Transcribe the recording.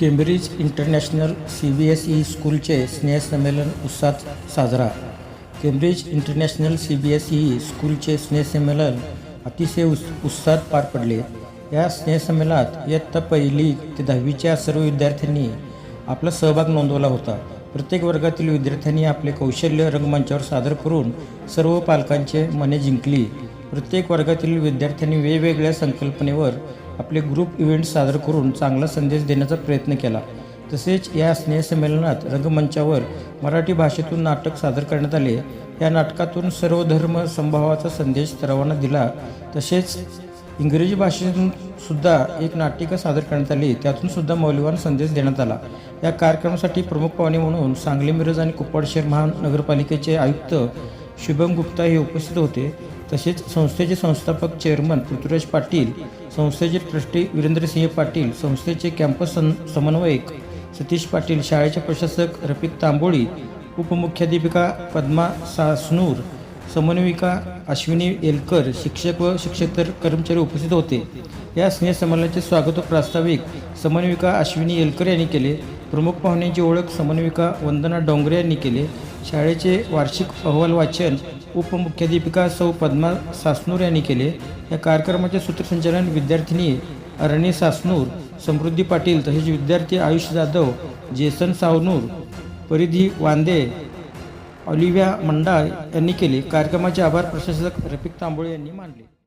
Cambridge international C B S E स्कूलचे स्नेहसंमेलन उत्साहात साजरा. Cambridge international C B S E स्कूलचे स्नेहसंमेलन अतिशय उस उत्साहात पार पडले. या स्नेहसंमेलनात इयत्ता पहिली ते दहावीच्या सर्व विद्यार्थ्यांनी आपला सहभाग नोंदवला होता. प्रत्येक वर्गातील विद्यार्थ्यांनी आपले कौशल्य रंगमंचावर सादर करून सर्व पालकांचे मने जिंकली. प्रत्येक वर्गातील विद्यार्थ्यांनी वेगवेगळ्या संकल्पनेवर आपले ग्रुप इव्हेंट सादर करून चांगला संदेश देण्याचा प्रयत्न केला. तसेच या स्नेहसंमेलनात रंगमंचावर मराठी भाषेतून नाटक सादर करण्यात आले. या नाटकातून सर्व धर्म संदेश सर्वांना दिला. तसेच इंग्रजी भाषेतून सुद्धा एक नाटिका सादर करण्यात आली. त्यातून सुद्धा मौल्यवान संदेश देण्यात आला. या कार्यक्रमासाठी प्रमुख पाहुणे म्हणून सांगली मिरज आणि कुप्पाड शहर महानगरपालिकेचे आयुक्त शुभम गुप्ता हे उपस्थित होते. तसेच संस्थेचे संस्थापक चेअरमन पृथ्वीराज पाटील संस्थेचे ट्रस्टी वीरेंद्रसिंह पाटील संस्थेचे कॅम्पस सं समन्वयक सतीश पाटील शाळेचे प्रशासक रफिक तांबोळी उपमुख्याध्यापिका पद्मा सासनूर समन्वयिका अश्विनी एलकर शिक्षक व शिक्षकेतर कर्मचारी उपस्थित होते. या स्नेहसंमेलनाचे स्वागत प्रास्ताविक समन्वयिका अश्विनी एलकर यांनी केले. प्रमुख पाहुण्यांची ओळख समन्वयिका वंदना डोंगरे यांनी केले. शाळेचे वार्षिक अहवाल वाचन उपमुख्याध्यापिका सौ पद्मा सासनूर यांनी केले. या कार्यक्रमाचे सूत्रसंचालन विद्यार्थिनी अरणी सासनूर समृद्धी पाटील तसेच विद्यार्थी आयुष जाधव जेसन सावनूर परिधी वांदे ऑलिव्या मंडा यांनी केले. कार्यक्रमाचे आभार प्रशासक रफिक तांबोळे यांनी मानले.